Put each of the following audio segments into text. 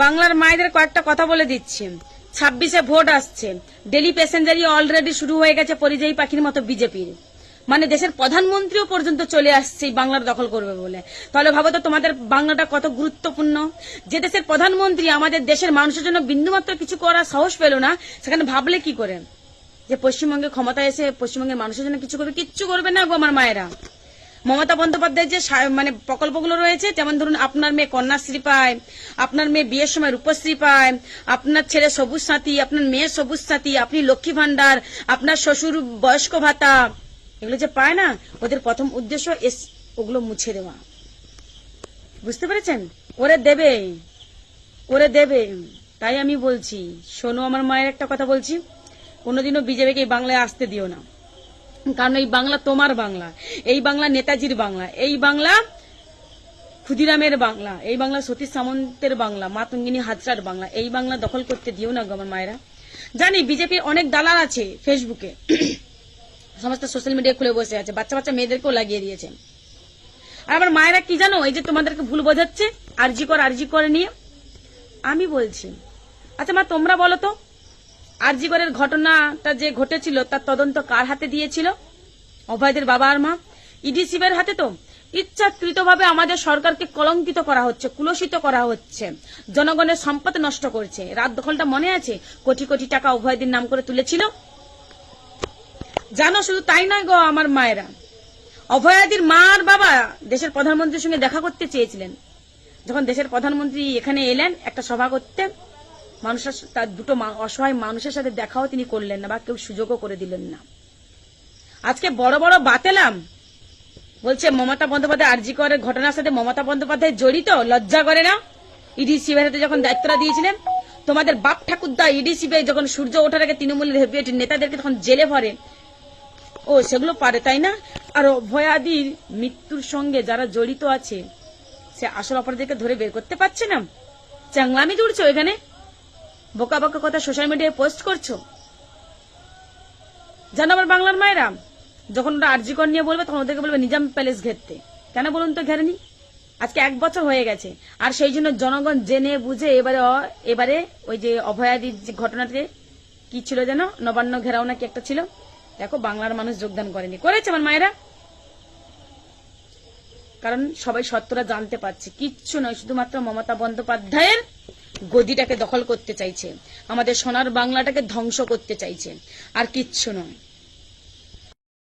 বাংলার মায়েদের কয়েকটা কথা বলে দিচ্ছি। ছাব্বিশে ভোট আসছে। ডেলি প্যাসেঞ্জারই অলরেডি শুরু হয়ে গেছে পরিযায়ী পাখির মতো বিজেপির। মানে দেশের প্রধানমন্ত্রীও পর্যন্ত চলে আসছে বাংলার দখল করবে বলে। তাহলে ভাবো তো তোমাদের বাংলাটা কত গুরুত্বপূর্ণ। যে দেশের প্রধানমন্ত্রী আমাদের দেশের মানুষের জন্য বিন্দুমাত্র কিছু করার সাহস পেল না, সেখানে ভাবলে কি করে? যে পশ্চিমবঙ্গে ক্ষমতায় এসে পশ্চিমবঙ্গের মানুষের জন্য কিছু করবে, কিচ্ছু করবে না গো আমার মায়েরা। মমতা বন্দ্যোপাধ্যায়ের যে মানে প্রকল্পগুলো রয়েছে, যেমন ধরুন আপনার মেয়ে কন্যাশ্রী পায়, আপনার মেয়ে বিয়ের সময় রূপশ্রী পায়, আপনার ছেলে সবুজ সাথী, আপনার মেয়ের সবুজ সাথী, আপনি লক্ষ্মী ভান্ডার আপনার শ্বশুর বয়স্ক ভাতা, এগুলো যে পায় না, ওদের প্রথম উদ্দেশ্য ওগুলো মুছে দেওয়া। বুঝতে পেরেছেন? ওরে দেবে ওরে দেবে। তাই আমি বলছি, শোনো আমার মায়ের একটা কথা বলছি, কোনোদিনও বিজেপিকে বাংলায় আসতে দিও না। কারণ এই বাংলা তোমার বাংলা, এই বাংলা নেতাজির বাংলা, এই বাংলা ক্ষুদিরামের বাংলা, এই বাংলা সতীশ সামন্তের বাংলা, মাতঙ্গিনী হাজরার বাংলা, এই বাংলা দখল করতে দিও না গো আমার মায়েরা। জানি বিজেপির অনেক দালাল আছে ফেসবুকে, সমস্ত সোশ্যাল মিডিয়া খুলে বসে আছে, বাচ্চা বাচ্চা মেয়েদেরকেও লাগিয়ে দিয়েছে। আর আমার মায়েরা কি জানো, এই যে তোমাদেরকে ভুল বোঝাচ্ছে, আরজি কর, আরজি করে নিয়ে। আমি বলছি আচ্ছা মা তোমরা বলো তো আরজিগরের ঘটনাটা যে ঘটেছিল, তার তদন্ত কার হাতে দিয়েছিল? অভয়দের বাবা আর মা? ইডি শিবের হাতে তো ইচ্ছাকৃতভাবে আমাদের সরকারকে কলঙ্কিত করা হচ্ছে, কুলসিত করা হচ্ছে। জনগণের সম্পদ নষ্ট করছে। রাত দখলটা মনে আছে? কোটি কোটি টাকা অভয়দের নাম করে তুলেছিল? জানো, শুধু তাই নয় গো, আমার মায়েরা। অভয়াদির মা আর বাবা দেশের প্রধানমন্ত্রীর সঙ্গে দেখা করতে চেয়েছিলেন। যখন দেশের প্রধানমন্ত্রী এখানে এলেন, একটা সভা করতে মানুষের তার দুটো অসহায় মানুষের সাথে দেখাও তিনি করলেন না বা কেউ সুযোগও করে দিলেন না। আজকে বড় বড় বাতেলাম। বলছে, মমতা বন্দ্যোপাধ্যায় আরজি করের ঘটনার সাথে মমতা বন্দ্যোপাধ্যায় জড়িত? লজ্জা করে না? ইডি সিবের হাতে যখন দায়িত্বটা দিয়েছিলেন, তোমাদের বাপ ঠাকুরদা ইডি সিবে যখন সূর্য ওঠার আগে তৃণমূলের হেভিয়েট নেতাদেরকে তখন জেলে ভরে। ও, সেগুলো পারে, তাই না? আর অভয়াদির মৃত্যুর সঙ্গে যারা জড়িত আছে, সে আসল অপরাধীকে ধরে বের করতে পারছে না। চাংলামি জুড়ছো এখানে? বোকা বোকা কথা সোশ্যাল মিডিয়ায় পোস্ট করছ? জানো আমার বাংলার মায়েরা? যখন ওরা আরজিকর নিয়ে বলবে, তখন ওদেরকে বলবে, নিজাম প্যালেস ঘেরতে। কেন বলুন তো ঘেরেনি? আজকে এক বছর হয়ে গেছে। আর সেই জন্য জনগণ জেনে বুঝে এবারে এবারে ওই যে অভয়াদির যে ঘটনাতে কি ছিল যেন? নবান্ন ঘেরাও নাকি একটা ছিল? দেখো, বাংলার মানুষ যোগদান করেনি। করেছে আমার মায়েরা? কারণ সবাই সত্যরা জানতে পারছে। কিচ্ছু নয়, শুধুমাত্র মমতা বন্দ্যোপাধ্যায়ের গদিটাকে দখল করতে চাইছে। আমাদের সোনার বাংলাটাকে ধ্বংস করতে চাইছে। আর কিচ্ছু নয়।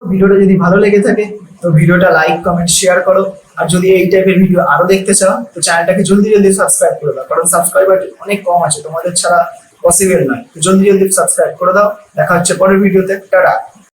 ভিডিওটা যদি ভালো লেগে থাকে, তো ভিডিওটা লাইক কমেন্ট শেয়ার করো। আর যদি এই টাইপের ভিডিও আরও দেখতে চাও, তো চ্যানেলটাকে জলদি জলদি সাবস্ক্রাইব করে দাও। কারণ সাবস্ক্রাইবার অনেক কম আছে, তোমাদের ছাড়া পসিবল নয়। তো জলদি জলদি সাবস্ক্রাইব করে দাও। দেখা হচ্ছে পরের ভিডিওতে টাটা।